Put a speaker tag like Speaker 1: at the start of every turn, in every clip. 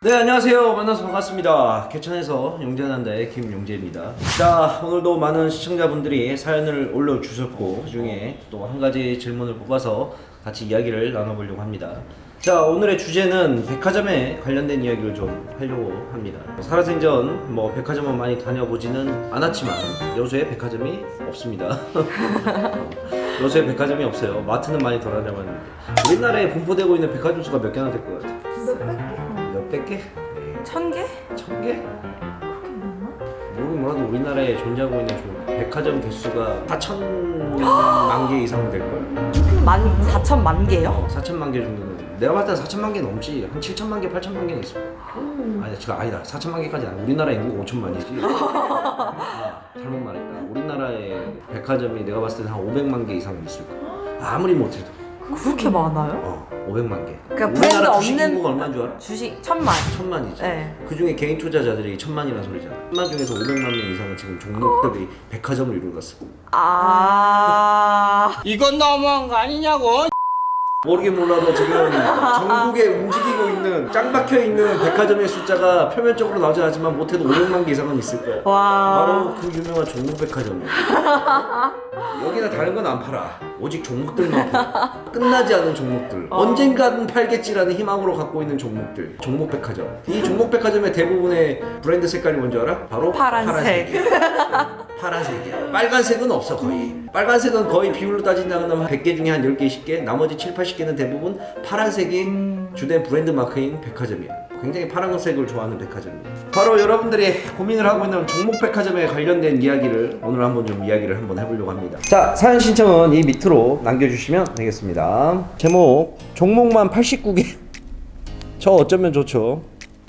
Speaker 1: 네 안녕하세요. 만나서 반갑습니다. 개천에서 용재난다의 김용재입니다. 자 오늘도 많은 시청자분들이 사연을 올려주셨고 그 중에 또 한 가지 질문을 뽑아서 같이 이야기를 나눠보려고 합니다. 자 오늘의 주제는 백화점에 관련된 이야기를 좀 하려고 합니다. 살아생전 뭐 백화점을 많이 다녀보지는 않았지만 여수에 백화점이 없습니다. 여수에 백화점이 없어요. 마트는 많이 돌아다녔는데. 우리나라에 분포되고 있는 백화점 수가 몇 개나 될 것 같아요? 천 개? 모르긴 몰라도 우리나라에 존재하고 있는 좀 백화점 개수가 4천만 개 이상 될걸?
Speaker 2: 만 사천만 개요?
Speaker 1: 어, 4천만 개 정도는. 내가 봤을 때 4천만 개 넘지. 한 7천만 개, 8천만 개는 있을 거야 아니 지금 아니다. 4천만 개까지 아니야. 우리나라 인구가 5천만이지. 아, 잘못 말했다. 우리나라의 백화점이 내가 봤을 때는 한 500만 개 이상 있을 거야. 아무리 못해도
Speaker 2: 그렇게 많아요?
Speaker 1: 어 500만 개
Speaker 2: 그러니까
Speaker 1: 우리나라
Speaker 2: 브랜드
Speaker 1: 주식
Speaker 2: 없는-
Speaker 1: 인구가 얼마인 줄 알아?
Speaker 2: 주식 천만.
Speaker 1: 천만이지.
Speaker 2: 네.
Speaker 1: 그 중에 개인 투자자들이 천만이라는 소리잖아. 천만 중에서 500만 명 이상은 지금 종목들이 백화점을 이루었어.
Speaker 2: 아.
Speaker 3: 이건 너무한 거 아니냐고.
Speaker 1: 모르긴 몰라도 지금 전국에 움직이고 있는 짱 박혀 있는 백화점의 숫자가 표면적으로 나오지 않지만 못해도 500만 개 이상은 있을 거야.
Speaker 2: 와.
Speaker 1: 바로 그 유명한 종목 백화점이야. 여기는 다른 건 안 팔아. 오직 종목들만 팔아. 끝나지 않은 종목들.
Speaker 2: 어.
Speaker 1: 언젠가는 팔겠지라는 희망으로 갖고 있는 종목들. 종목 백화점. 이 종목 백화점의 대부분의 브랜드 색깔이 뭔지 알아? 바로
Speaker 2: 파란색.
Speaker 1: 파란색이야. 파란색이야. 빨간색은 없어 거의. 빨간색은 거의 비율로 따진다면 100개 중에 한 10개, 20개, 나머지 7, 80 개는 대부분 파란색이 주된 브랜드 마크인 백화점이야. 굉장히 파란색을 좋아하는 백화점이야. 바로 여러분들이 고민을 하고 있는 종목 백화점에 관련된 이야기를 오늘 한번 좀 이야기를 한번 해보려고 합니다. 자, 사연 신청은 이 밑으로 남겨주시면 되겠습니다. 제목 종목만 89개. 저 어쩌면 좋죠.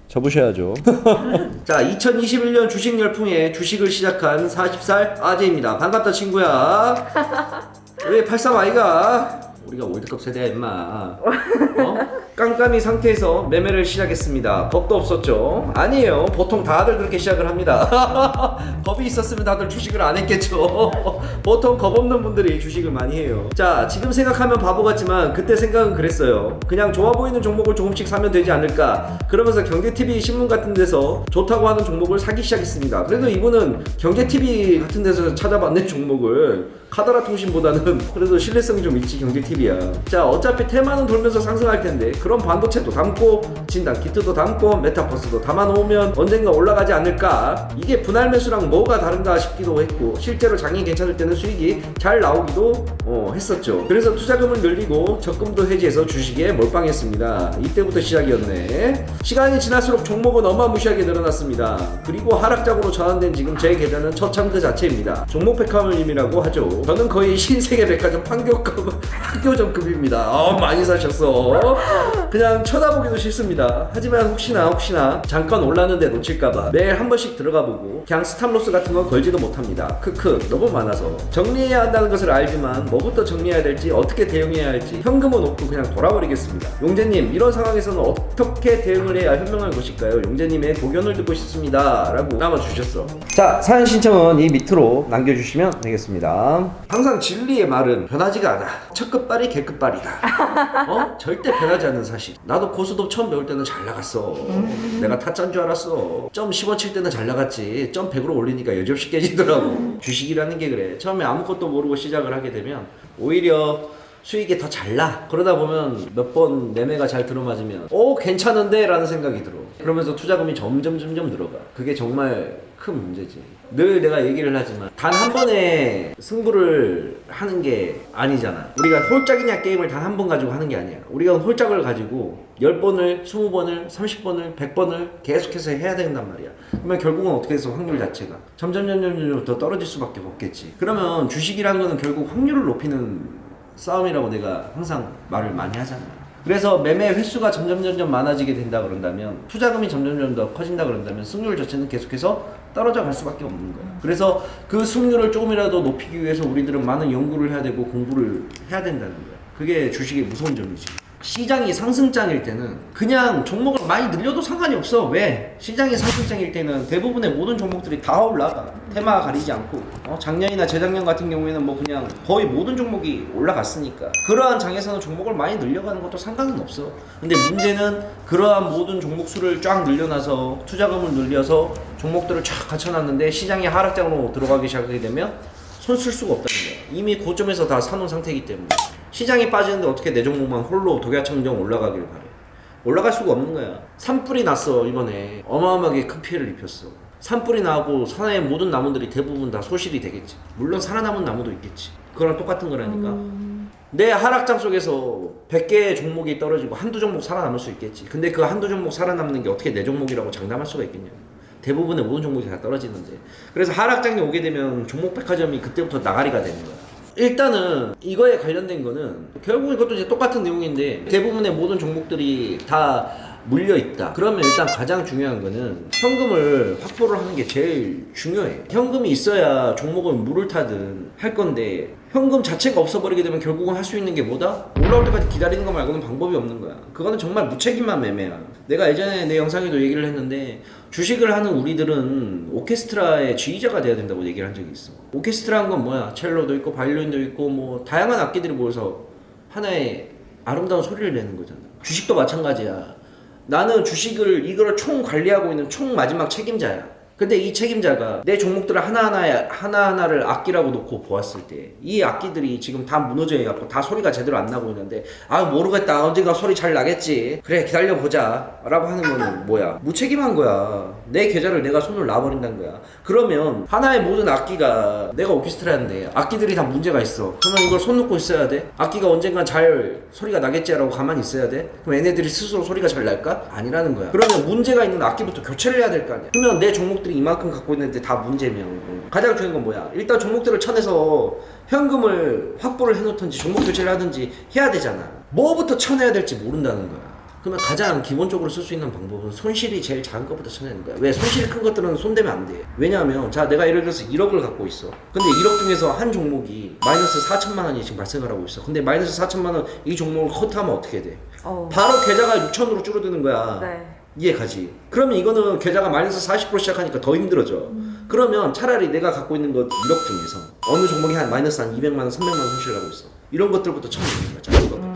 Speaker 1: 접으셔야죠. 자, 2021년 주식 열풍에 주식을 시작한 40살 아재입니다. 반갑다 친구야. 왜83 아이가? 우리가 월드컵 세대야 임마. 어? 깜깜이 상태에서 매매를 시작했습니다. 겁도 없었죠? 아니에요. 보통 다들 그렇게 시작을 합니다. 겁이 있었으면 다들 주식을 안 했겠죠. 보통 겁 없는 분들이 주식을 많이 해요. 자, 지금 생각하면 바보 같지만 그때 생각은 그랬어요. 그냥 좋아 보이는 종목을 조금씩 사면 되지 않을까. 그러면서 경제TV 신문 같은 데서 좋다고 하는 종목을 사기 시작했습니다. 그래도 이분은 경제TV 같은 데서 찾아봤는 종목을 카더라 통신보다는 그래도 신뢰성이 좀 있지 경제TV야. 자, 어차피 테마는 돌면서 상승할 텐데 그런 반도체도 담고 진단 키트도 담고 메타버스도 담아놓으면 언젠가 올라가지 않을까. 이게 분할 매수랑 뭐가 다른가 싶기도 했고 실제로 장이 괜찮을 때는 수익이 잘 나오기도 어, 했었죠. 그래서 투자금을 늘리고 적금도 해지해서 주식에 몰빵했습니다. 이때부터 시작이었네. 시간이 지날수록 종목은 어마무시하게 늘어났습니다. 그리고 하락장으로 전환된 지금 제 계좌는 처참 그 자체입니다. 종목 백화점이라고 하죠. 저는 거의 신세계 백화점 판교급 학교점급입니다. 어, 많이 사셨어. 그냥 쳐다보기도 싫습니다. 하지만 혹시나 혹시나 잠깐 올랐는데 놓칠까봐 매일 한 번씩 들어가 보고 그냥 스탑로스 같은 건 걸지도 못합니다. 크크 너무 많아서 정리해야 한다는 것을 알지만 뭐부터 정리해야 될지 어떻게 대응해야 할지 현금은 없고 그냥 돌아버리겠습니다. 용재님 이런 상황에서는 어떻게 대응을 해야 현명한 것일까요? 용재님의 고견을 듣고 싶습니다. 라고 남아주셨어. 자 사연 신청은 이 밑으로 남겨주시면 되겠습니다. 항상 진리의 말은 변하지가 않아. 첫 끝발이 개끝발이다. 어? 절대 변하지 않는 사실. 나도 고수도 처음 배울 때는 잘 나갔어. 내가 타짜인 줄 알았어. 점 10원 칠 때는 잘 나갔지. 점 100으로 올리니까 여지없이 깨지더라고. 주식이라는 게 그래. 처음에 아무것도 모르고 시작을 하게 되면 오히려 수익이 더 잘 나. 그러다 보면 몇 번 매매가 잘 들어맞으면 오 괜찮은데 라는 생각이 들어. 그러면서 투자금이 점점 점점 늘어가. 그게 정말 큰 문제지. 늘 내가 얘기를 하지만 단 한 번에 승부를 하는 게 아니잖아. 우리가 홀짝이냐 게임을 단 한 번 가지고 하는 게 아니야. 우리가 홀짝을 가지고 10번을, 20번을, 30번을, 100번을 계속해서 해야 된단 말이야. 그러면 결국은 어떻게 해서 확률 자체가 점점 점점 점점 더 떨어질 수밖에 없겠지. 그러면 주식이라는 거는 결국 확률을 높이는 싸움이라고 내가 항상 말을 많이 하잖아. 그래서 매매 횟수가 점점 점점 많아지게 된다 그런다면 투자금이 점점 점점 더 커진다 그런다면 승률 자체는 계속해서 떨어져 갈 수밖에 없는 거야. 그래서 그 승률을 조금이라도 높이기 위해서 우리들은 많은 연구를 해야 되고 공부를 해야 된다는 거야. 그게 주식의 무서운 점이지. 시장이 상승장일 때는 그냥 종목을 많이 늘려도 상관이 없어. 왜? 시장이 상승장일 때는 대부분의 모든 종목들이 다 올라가. 테마 가리지 않고. 어, 작년이나 재작년 같은 경우에는 뭐 그냥 거의 모든 종목이 올라갔으니까. 그러한 장에서는 종목을 많이 늘려가는 것도 상관은 없어. 근데 문제는 그러한 모든 종목 수를 쫙 늘려놔서 투자금을 늘려서 종목들을 쫙 갖춰놨는데 시장이 하락장으로 들어가기 시작하게 되면 손 쓸 수가 없다는 거야. 이미 고점에서 다 사놓은 상태이기 때문에. 시장이 빠지는데 어떻게 내 종목만 홀로 독야청정 올라가길 바래. 올라갈 수가 없는 거야. 산불이 났어 이번에 어마어마하게 큰 피해를 입혔어. 산불이 나고 산하의 모든 나무들이 대부분 다 소실이 되겠지. 물론 살아남은 나무도 있겠지. 그거랑 똑같은 거라니까. 내 하락장 속에서 100개의 종목이 떨어지고 한두 종목 살아남을 수 있겠지. 근데 그 한두 종목 살아남는 게 어떻게 내 종목이라고 장담할 수가 있겠냐. 대부분의 모든 종목이 다 떨어지는데. 그래서 하락장이 오게 되면 종목 백화점이 그때부터 나가리가 되는 거야. 일단은 이거에 관련된 거는 결국 이것도 이제 똑같은 내용인데 대부분의 모든 종목들이 다 물려 있다. 그러면 일단 가장 중요한 거는 현금을 확보를 하는 게 제일 중요해. 현금이 있어야 종목은 물을 타든 할 건데 현금 자체가 없어버리게 되면 결국은 할 수 있는 게 뭐다? 올라올 때까지 기다리는 거 말고는 방법이 없는 거야. 그거는 정말 무책임한 매매야. 내가 예전에 내 영상에도 얘기를 했는데 주식을 하는 우리들은 오케스트라의 지휘자가 돼야 된다고 얘기를 한 적이 있어. 오케스트라는 건 뭐야? 첼로도 있고 바이올린도 있고 뭐 다양한 악기들이 모여서 하나의 아름다운 소리를 내는 거잖아. 주식도 마찬가지야. 나는 주식을 이거를 총 관리하고 있는 총 마지막 책임자야. 근데 이 책임자가 내 종목들을 하나하나 하나하나를 악기라고 놓고 보았을 때 이 악기들이 지금 다 무너져 갖고 다 소리가 제대로 안 나고 있는데 아 모르겠다. 언젠가 소리 잘 나겠지. 그래 기다려 보자 라고 하는 거는 뭐야? 무책임한 거야. 내 계좌를 내가 손을 놔버린다는 거야. 그러면 하나의 모든 악기가 내가 오케스트라인데 악기들이 다 문제가 있어. 그러면 이걸 손 놓고 있어야 돼? 악기가 언젠가 잘 소리가 나겠지라고 가만히 있어야 돼? 그럼 얘네들이 스스로 소리가 잘 날까? 아니라는 거야. 그러면 문제가 있는 악기부터 교체를 해야 될 거 아니야. 그러면 내 종목들이 이만큼 갖고 있는데 다 문제면 가장 중요한 건 뭐야 일단 종목들을 쳐내서 현금을 확보를 해놓든지 종목 교체를 하든지 해야 되잖아 뭐부터 쳐내야 될지 모른다는 거야 그러면 가장 기본적으로 쓸 수 있는 방법은 손실이 제일 작은 것부터 쳐내는 거야. 왜? 손실이 큰 것들은 손대면 안 돼. 왜냐하면 자 내가 예를 들어서 1억을 갖고 있어. 근데 1억 중에서 한 종목이 마이너스 4천만 원이 지금 발생을 하고 있어. 근데 마이너스 4천만 원 이 종목을 컷하면 어떻게 돼?
Speaker 2: 어.
Speaker 1: 바로 계좌가 6천으로 줄어드는 거야.
Speaker 2: 네.
Speaker 1: 이해 가지? 그러면 이거는 계좌가 마이너스 40% 시작하니까 더 힘들어져. 그러면 차라리 내가 갖고 있는 것 1억 중에서 어느 종목이 한 마이너스 한 200만 원, 300만 원 손실을 하고 있어. 이런 것들부터 쳐내는 거야. 작은 것부터.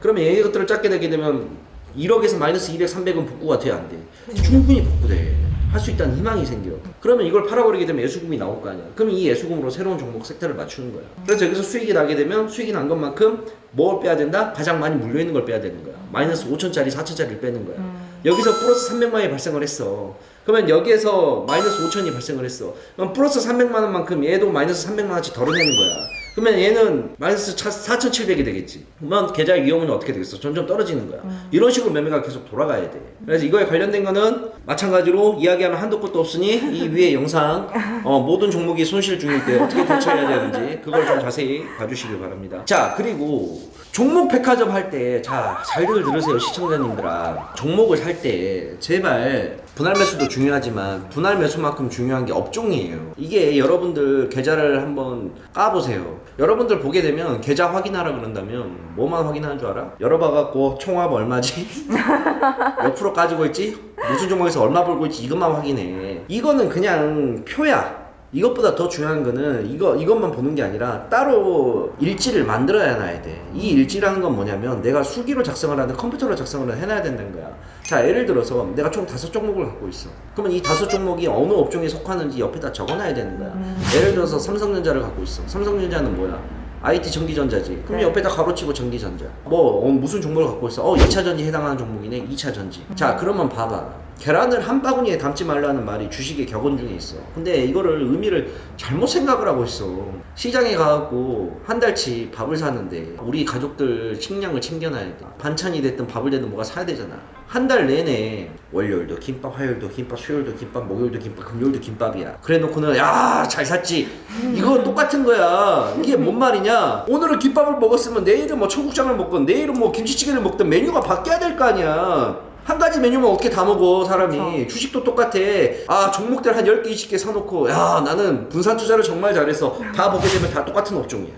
Speaker 1: 그러면 얘 것들을 작게 되게 되면 1억에서 마이너스 200, 300은 복구가 돼안 돼? 충분히 복구돼. 할 수 있다는 희망이 생겨. 그러면 이걸 팔아버리게 되면 예수금이 나올 거 아니야. 그럼 이 예수금으로 새로운 종목 섹터를 맞추는 거야. 그래서 여기서 수익이 나게 되면 수익이 난 것만큼 뭘 빼야 된다? 가장 많이 물려있는 걸 빼야 되는 거야. 마이너스 5천짜리, 4천짜리를 빼는 거야. 여기서 플러스 300만 원이 발생을 했어. 그러면 여기에서 마이너스 5천이 발생을 했어. 그럼 플러스 300만 원만큼 얘도 마이너스 300만 원치 덜어내는 거야. 그러면 얘는 마이너스 4,700이 되겠지. 그러면 계좌의 위험은 어떻게 되겠어? 점점 떨어지는 거야. 이런 식으로 매매가 계속 돌아가야 돼. 그래서 이거에 관련된 거는 마찬가지로 이야기하면 한도 끝도 없으니 이 위에 영상 어, 모든 종목이 손실 중일 때 어떻게 대처해야 되는지 그걸 좀 자세히 봐주시길 바랍니다. 자 그리고 종목 백화점 할 때 자 잘들 들으세요 시청자님들아 종목을 살 때 제발 분할 매수도 중요하지만 분할 매수만큼 중요한 게 업종이에요. 이게 여러분들 계좌를 한번 까보세요. 여러분들 보게 되면 계좌 확인하라 그런다면 뭐만 확인하는 줄 알아? 열어봐갖고 총합 얼마지? 몇 프로 가지고 있지? 무슨 종목에서 얼마 벌고 있지? 이것만 확인해. 이거는 그냥 표야. 이것보다 더 중요한 거는 이거 이것만 보는 게 아니라 따로 일지를 만들어야 놔야 돼. 이 일지라는 건 뭐냐면 내가 수기로 작성을 하든 컴퓨터로 작성을 해놔야 된다는 거야. 자 예를 들어서 내가 총 다섯 종목을 갖고 있어. 그러면 이 다섯 종목이 어느 업종에 속하는지 옆에다 적어놔야 되는 거야. 예를 들어서 삼성전자를 갖고 있어. 삼성전자는 뭐야? IT 전기전자지. 그럼
Speaker 2: 네.
Speaker 1: 옆에다 가로치고 전기전자. 뭐 어, 무슨 종목을 갖고 있어? 어 2차 전지 해당하는 종목이네. 2차 전지. 자 그러면 봐봐. 계란을 한 바구니에 담지 말라는 말이 주식의 격언 중에 있어. 근데 이거를 의미를 잘못 생각을 하고 있어. 시장에 가갖고 한 달치 밥을 사는데 우리 가족들 식량을 챙겨놔야 돼. 반찬이 됐든 밥을 됐든 뭐가 사야 되잖아. 한 달 내내 월요일도 김밥, 화요일도 김밥, 수요일도 김밥, 목요일도 김밥, 금요일도 김밥이야. 그래 놓고는 야 잘 샀지. 이거 똑같은 거야. 이게 뭔 말이냐? 오늘은 김밥을 먹었으면 내일은 뭐 청국장을 먹건 내일은 뭐 김치찌개를 먹든 메뉴가 바뀌어야 될 거 아니야. 한 가지 메뉴만 어떻게 다 먹어 사람이 주식도 똑같아 아 종목들 한 10개 20개 사놓고 야 나는 분산 투자를 정말 잘해서 다 보게 되면 다 똑같은 업종이야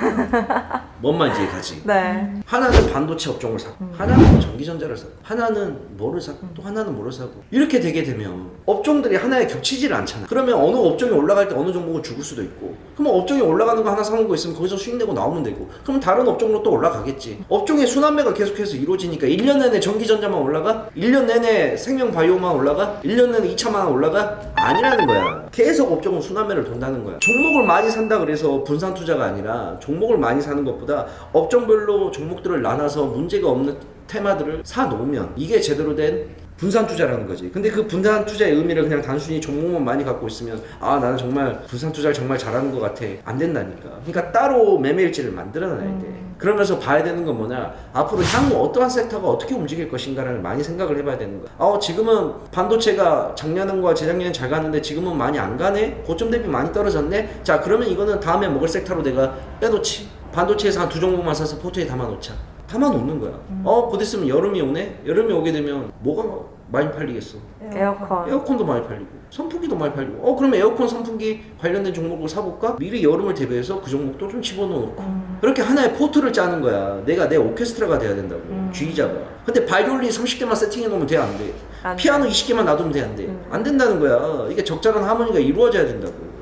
Speaker 1: 뭔 말인지 가지.
Speaker 2: 네.
Speaker 1: 하나는 반도체 업종을 사고, 하나는 전기전자를 사고, 하나는 뭐를 사고, 또 하나는 뭐를 사고. 이렇게 되게 되면 업종들이 하나에 겹치질 않잖아. 그러면 어느 업종이 올라갈 때 어느 종목을 죽을 수도 있고, 그러면 업종이 올라가는 거 하나 사는 거 있으면 거기서 수익 내고 나오면 되고, 그러면 다른 업종으로 또 올라가겠지. 업종의 순환매가 계속해서 이루어지니까 1년 내내 전기전자만 올라가? 1년 내내 생명바이오만 올라가? 1년 내내 2차만 올라가? 아니라는 거야. 계속 업종은 순환매를 돈다는 거야. 종목을 많이 산다 그래서 분산 투자가 아니라 종목을 많이 사는 것보다 업종별로 종목들을 나눠서 문제가 없는 테마들을 사 놓으면 이게 제대로 된 분산 투자라는 거지. 근데 그 분산 투자의 의미를 그냥 단순히 종목만 많이 갖고 있으면 아 나는 정말 분산 투자를 정말 잘하는 것 같아 안 된다니까. 그러니까 따로 매매 일지를 만들어놔야 돼. 그러면서 봐야 되는 건 뭐냐 앞으로 향후 어떠한 섹터가 어떻게 움직일 것인가를 많이 생각을 해봐야 되는 거야. 어 지금은 반도체가 작년과 재작년에 잘 가는데 지금은 많이 안 가네. 고점 대비 많이 떨어졌네. 자 그러면 이거는 다음에 먹을 섹터로 내가 빼놓지. 반도체에서 한 두 종목만 사서 포트에 담아놓자. 담아놓는 거야. 어, 곧 있으면 여름이 오네? 여름이 오게 되면 뭐가 많이 팔리겠어?
Speaker 2: 에어컨.
Speaker 1: 에어컨도 많이 팔리고, 선풍기도 많이 팔리고. 어, 그러면 에어컨, 선풍기 관련된 종목을 사볼까? 미리 여름을 대비해서 그 종목도 좀 집어넣어놓고. 그렇게 하나의 포트를 짜는 거야. 내가 내 오케스트라가 돼야 된다고. 주의자가. 근데 바이올린 30개만 세팅해놓으면 돼, 안 돼?
Speaker 2: 안 돼.
Speaker 1: 피아노 20개만 놔두면 돼, 안 돼? 안 된다는 거야. 이게 적절한 하모니가 이루어져야 된다고.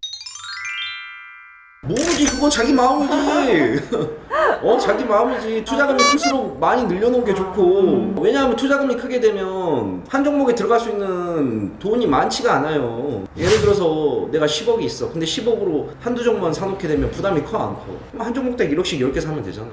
Speaker 1: 뭐지 그거 자기 마음이지 어 자기 마음이지. 투자금이 클수록 많이 늘려놓은 게 좋고. 왜냐하면 투자금이 크게 되면 한 종목에 들어갈 수 있는 돈이 많지가 않아요. 예를 들어서 내가 10억이 있어. 근데 10억으로 한두 종목만 사놓게 되면 부담이 커 안 커? 그럼 한 종목당 1억씩 10개 사면 되잖아.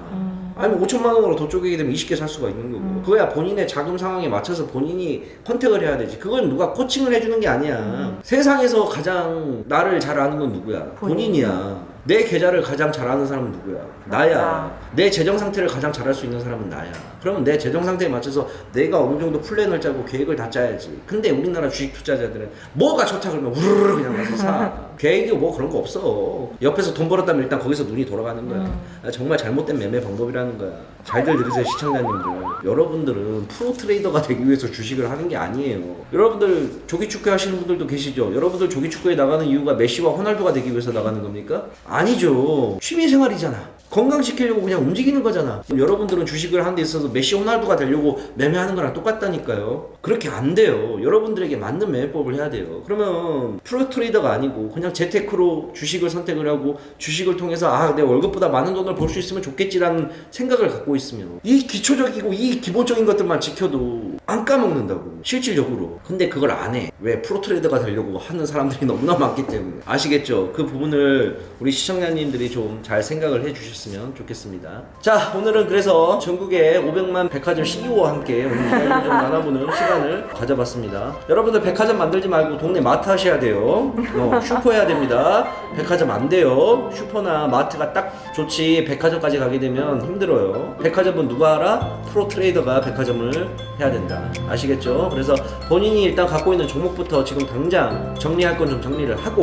Speaker 1: 아니면 5천만 원으로 더 쪼개게 되면 20개 살 수가 있는 거고. 그거야 본인의 자금 상황에 맞춰서 본인이 컨택을 해야 되지. 그건 누가 코칭을 해주는 게 아니야. 세상에서 가장 나를 잘 아는 건 누구야?
Speaker 2: 본인.
Speaker 1: 본인이야 내 계좌를 가장 잘 아는 사람은 누구야? 나야.
Speaker 2: 맞아.
Speaker 1: 내 재정 상태를 가장 잘할 수 있는 사람은 나야. 그러면 내 재정 상태에 맞춰서 내가 어느 정도 플랜을 짜고 계획을 다 짜야지. 근데 우리나라 주식 투자자들은 뭐가 좋다 그러면 우르르 그냥 가서 사. 계획이 뭐 그런 거 없어. 옆에서 돈 벌었다면 일단 거기서 눈이 돌아가는 거야. 아, 정말 잘못된 매매 방법이라는 거야 잘들 들으세요 시청자님들. 여러분들은 프로 트레이더가 되기 위해서 주식을 하는 게 아니에요. 여러분들 조기 축구 하시는 분들도 계시죠? 여러분들 조기 축구에 나가는 이유가 메시와 호날두가 되기 위해서 나가는 겁니까? 아니죠. 취미 생활이잖아 건강시키려고 그냥 움직이는 거잖아. 여러분들은 주식을 하는 데 있어서 메시 호날두가 되려고 매매하는 거랑 똑같다니까요. 그렇게 안 돼요. 여러분들에게 맞는 매매법을 해야 돼요. 그러면 프로 트레이더가 아니고 그냥 재테크로 주식을 선택을 하고 주식을 통해서 아, 내 월급보다 많은 돈을 벌 수 있으면 좋겠지라는 생각을 갖고 있으면 이 기초적이고 이 기본적인 것들만 지켜도 안 까먹는다고. 실질적으로. 근데 그걸 안 해. 왜 프로 트레이더가 되려고 하는 사람들이 너무나 많기 때문에. 아시겠죠? 그 부분을 우리 시청자님들이 좀 잘 생각을 해 주셨으면 좋겠습니다. 자, 오늘은 그래서 전국의 500만 백화점 CEO와 함께 오늘 이야기를 좀 나눠보는 시간을 가져봤습니다. 여러분들 백화점 만들지 말고 동네 마트 하셔야 돼요. 어, 슈퍼 해야 됩니다. 백화점 안 돼요. 슈퍼나 마트가 딱 좋지. 백화점까지 가게 되면 힘들어요. 백화점은 누가 알아? 프로 트레이더가 백화점을 해야 된다. 아시겠죠? 그래서 본인이 일단 갖고 있는 종목부터 지금 당장 정리할 건 좀 정리를 하고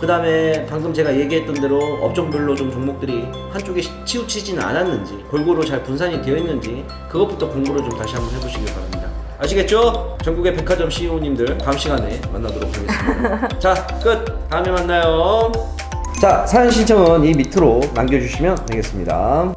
Speaker 1: 그 다음에 방금 제가 얘기했던 대로 업종별로 좀 종목들이 한쪽에 시- 치우치지는 않았는지 골고루 잘 분산이 되어 있는지 그것부터 공부를 좀 다시 한번 해보시길 바랍니다. 아시겠죠? 전국의 백화점 CEO님들 다음 시간에 만나도록 하겠습니다. 자, 끝. 다음에 만나요. 자, 사연 신청은 이 밑으로 남겨주시면 되겠습니다.